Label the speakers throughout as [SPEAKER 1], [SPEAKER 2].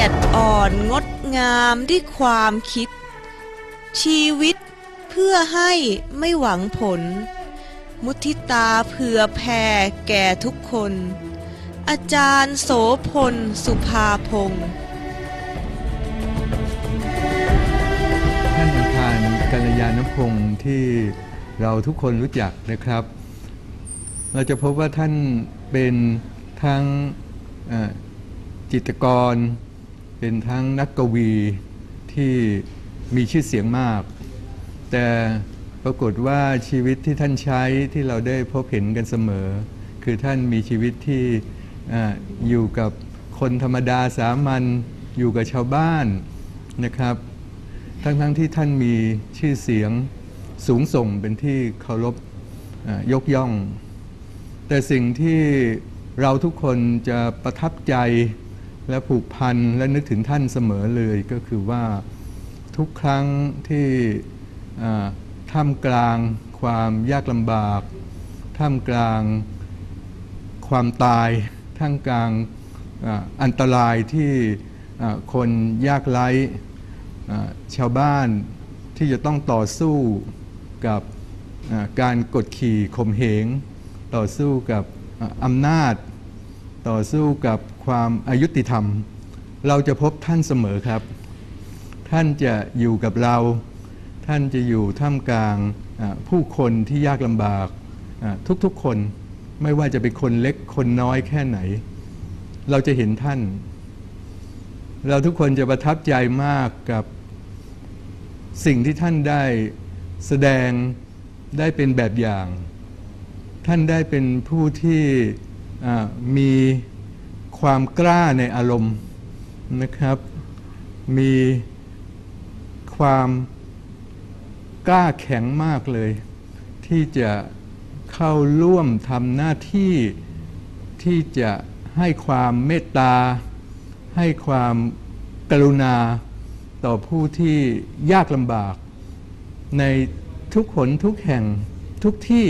[SPEAKER 1] ยดอ่อนงดงามด้วยความคิด ชีวิตเพื่อให้ไม่หวังผล มุทิตาเผื่อแผ่แก่ทุกคน อาจารย์โสพล สุภาพงศ์
[SPEAKER 2] ท่านประธานกัลยาณพงศ์ที่เราทุกคนรู้จักนะครับ เราจะพบว่าท่านเป็นทั้งจิตกร เป็นทั้งนักกวีที่มีชื่อเสียงมาก แต่ปรากฏว่าชีวิตที่ท่านใช้ที่เราได้พบเห็นกันเสมอ คือท่านมีชีวิตที่ออยู่กับคนธรรมดาสามัญอยู่กับชาวบ้านนะครับ ทั้งๆทที่ท่านมีชื่อเสียงสูงส่งเป็นที่เคารพยกย่อง แต่สิ่งที่เราทุกคนจะประทับใจ และผูกพันและนึกถึงท่านเสมอเลยก็คือว่าทุกครั้งที่ท่ามกลางความยากลำบาก ท่ามกลางความตาย ท่ามกลางอันตรายที่คนยากไร้อ่ชาวบ้านที่จะต้องต่อสู้กับการกดขี่ข่มเหง ต่อสู้กับอำนาจ ต่อสู้กับ ความอายุติธรรม เราจะพบท่านเสมอครับ ท่านจะอยู่กับเรา ท่านจะอยู่ท่ามกลางผู้คนที่ยากลำบากทุกๆคนไม่ว่าจะเป็นคนเล็กคนน้อยแค่ไหน เราจะเห็นท่าน เราทุกคนจะประทับใจมากกับสิ่งที่ท่านได้แสดงได้เป็นแบบอย่าง ท่านได้เป็นผู้ที่มี ความกล้าในอารมณ์นะครับ มีความกล้าแข็งมากเลย ที่จะเข้าร่วมทำหน้าที่ที่จะให้ความเมตตา ให้ความกรุณาต่อผู้ที่ยากลำบาก ในทุกหนทุกแห่งทุกที่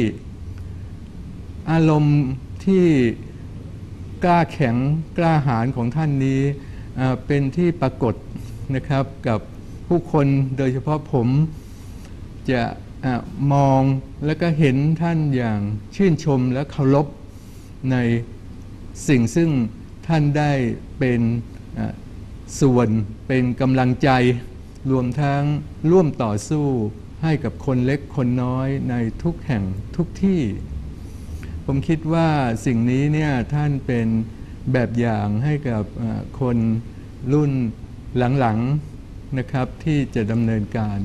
[SPEAKER 2] อารมณ์ที่ กล้าแข็งกล้าหาญของท่านนี้เป็นที่ปรากฏนะครับกับผู้คนโดยเฉพาะผมจะอามองแล้วก็เห็นท่านอย่างชื่นชมและเคารพในสิ่งซึ่งท่านได้เป็นส่วนเป็นกำลังใจรวมทั้งร่วมต่อสู้ให้กับคนเล็กคนน้อยในทุกแห่งทุกที่ ผมคิดว่าสิ่งนี้เนี่ยท่านเป็นแบบอย่างให้กับคนรุ่นหลังๆนะครับที่จะดำเนินการ